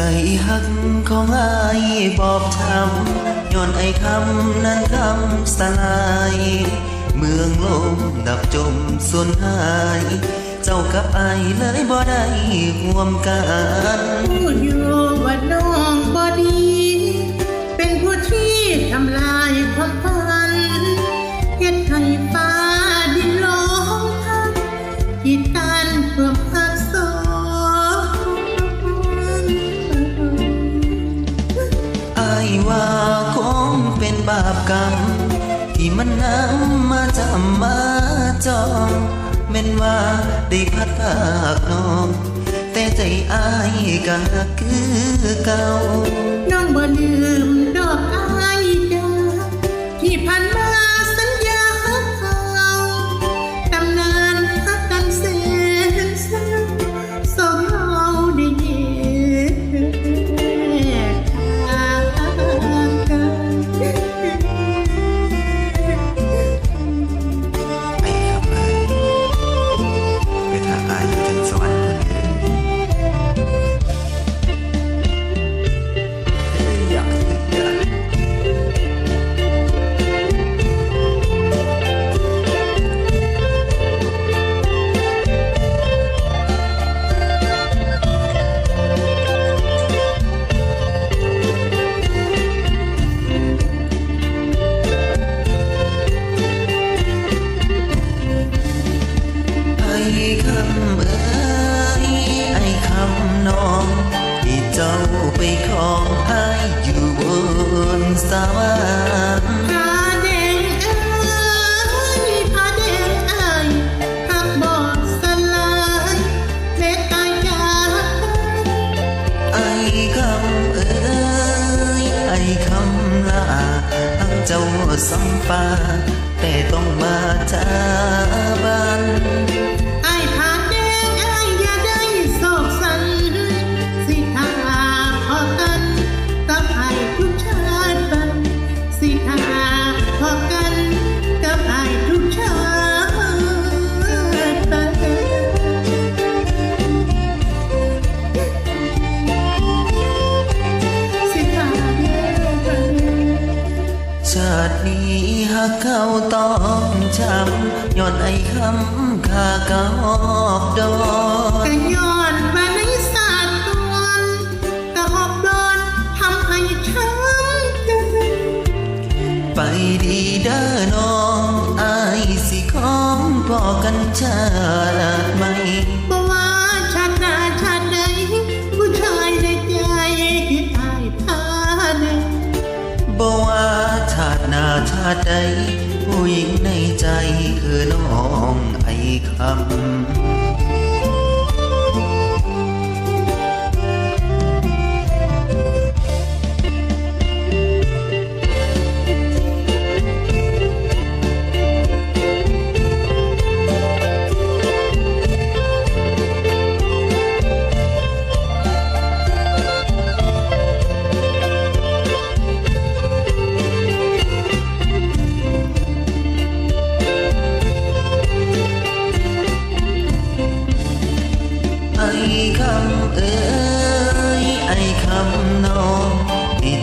ใจหักของอายบอบช้ำย้อนไอ้คำนั้นคำสลาย เมืองลมดับจมสูญหาย เจ้ากับไอ้เลยบ่ได้ห่วมกันอยู่วันนอ บาปกรรม ที่มันนำมาจำมาจองแม่นว่าได้พัดภาคน้อง แต่ใจอายก็หักคือเก่า รองให้อยู่บนสวรรค์ผ้าแดงเอ้ยผ้าแดงเอ้ยหักบอกสลายแม้ตายจากกันไอ้คำเอ้ยไอ้คำลาทั้งเจ้าสัมปาแต่ต้องมาจาบัน ชาตินี้หากเขาต้องช้ำย้อนไอ้คำข้ากอกดอกแต่ย้อนมาในศาสตร์ตวนกระหอบดอนทำให้ช้ำใจไปดีเด้อน้องอายสิของพอกันชาติ ใจ ผู้หญิงในใจคือน้องไอคำ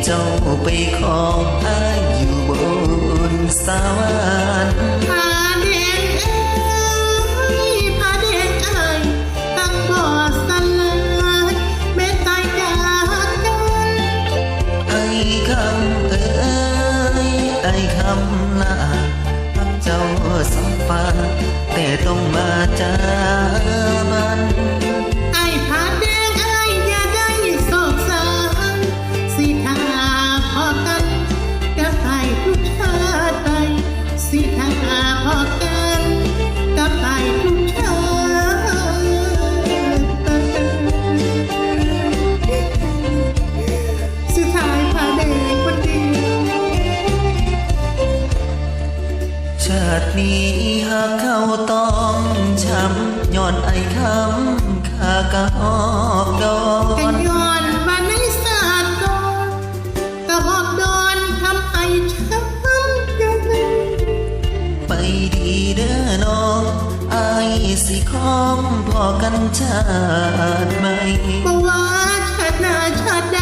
เจ้าไปขออายอยู่บนสวรรค์พาแดงเอ้ยพาแดงเอ้ยตั้งบ่อสลายแม้ตายจากกันไอ้คำเอ้ยไอ้คำลาทำเจ้าสัมฝันแต่ต้องมาจาบั นี้หากเขาต้องช้ำย้อนไอ้คำข้ากะออกดอแต่นย้อนมาในศาสตร์ก่อนกระหอบดอนทำไอ้ช้ำใจไปดีเด้อน้องไอ้ายสิคอมพอกันชาติไหมบ่ว่าชาติหน้าชาติใด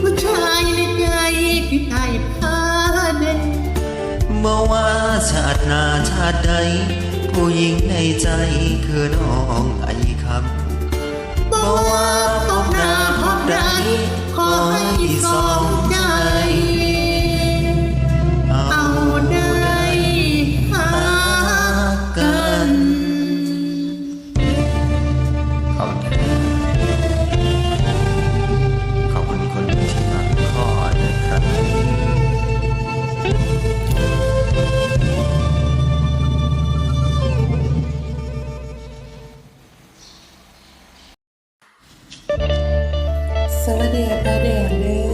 ผู้ชายในใจคือไอ้พาเด็กบ่ว่า ชาติหน้าชาติใด ผู้หญิงในใจคือน้องไอ้คำบ่ว่าพบหน้าพบใดขอให้สองใจ สวัสดีค่ะแดงเด้อ